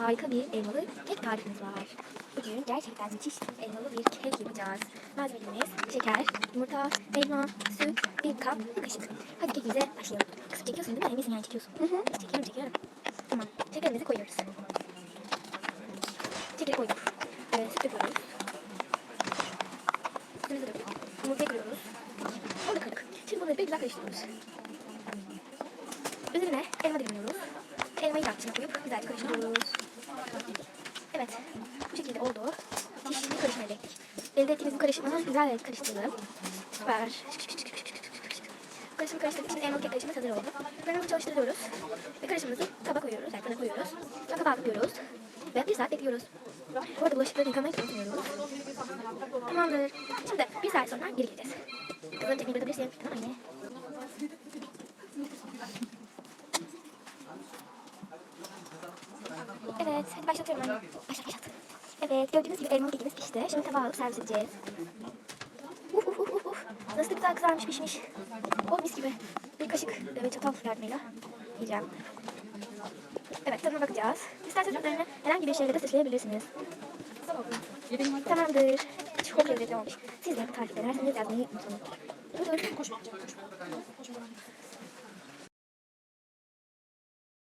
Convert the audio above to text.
harika bir elmalı kek tarifimiz var. Bugün gerçekten müthiş elmalı bir kek yapacağız. Malzemelerimiz şeker, yumurta, elma, süt, bir kap, bir kaşık. Hadi kekimize başlayalım. Kısık çekiyorsun değil mi? Emisin yani çekiyorsun. Hı hı. Çekiyorum çekiyorum. Tamam. Şekerimizi koyuyoruz. Şekeri koyduk. Evet, süt döküyoruz. Sütümüzü döktük. Yumurtayı kırıyoruz. Onu da kırdık. Şimdi bunları bir güzel karıştırıyoruz. Üzerine elma dilimiyoruz. Elmayı da içine koyup güzelce karıştırıyoruz. Bu şekilde oldu. Müthiş bir karışım elde ettiğimiz bu karışımı güzel karıştıralım. Süper. Karışımı karıştırdık. Şimdi elmalı kek karışımımız hazır oldu. Fırınımızı çalıştırıyoruz. Ve karışımımızı kaba koyuyoruz. Yani fırına koyuyoruz. Sonra kapağı kapatıyoruz. Ve bir saat bekliyoruz. Bu arada bulaşıkları yıkamayı unutmuyoruz. Tamamdır. Şimdi bir saat sonra geri geleceğiz. Kızım tekniği bırakabilirsin. Tamam anne. Evet, hadi başlatıyorum anne. Başlat, başlat. Evet, gördüğünüz gibi elmalı kekimiz pişti. Şimdi tabağa servis edeceğiz. Uf uf uf uf. Nasıl da güzel kızarmış pişmiş. Oh mis gibi. Bir kaşık ve çatal yardımıyla yiyeceğim. Evet, tadına bakacağız. İsterseniz üzerine herhangi bir şeyle de sıçrayabilirsiniz. Tamamdır. Çok lezzetli olmuş. Siz de bu tarifi denerseniz yazmayı unutmayın. Dur dur.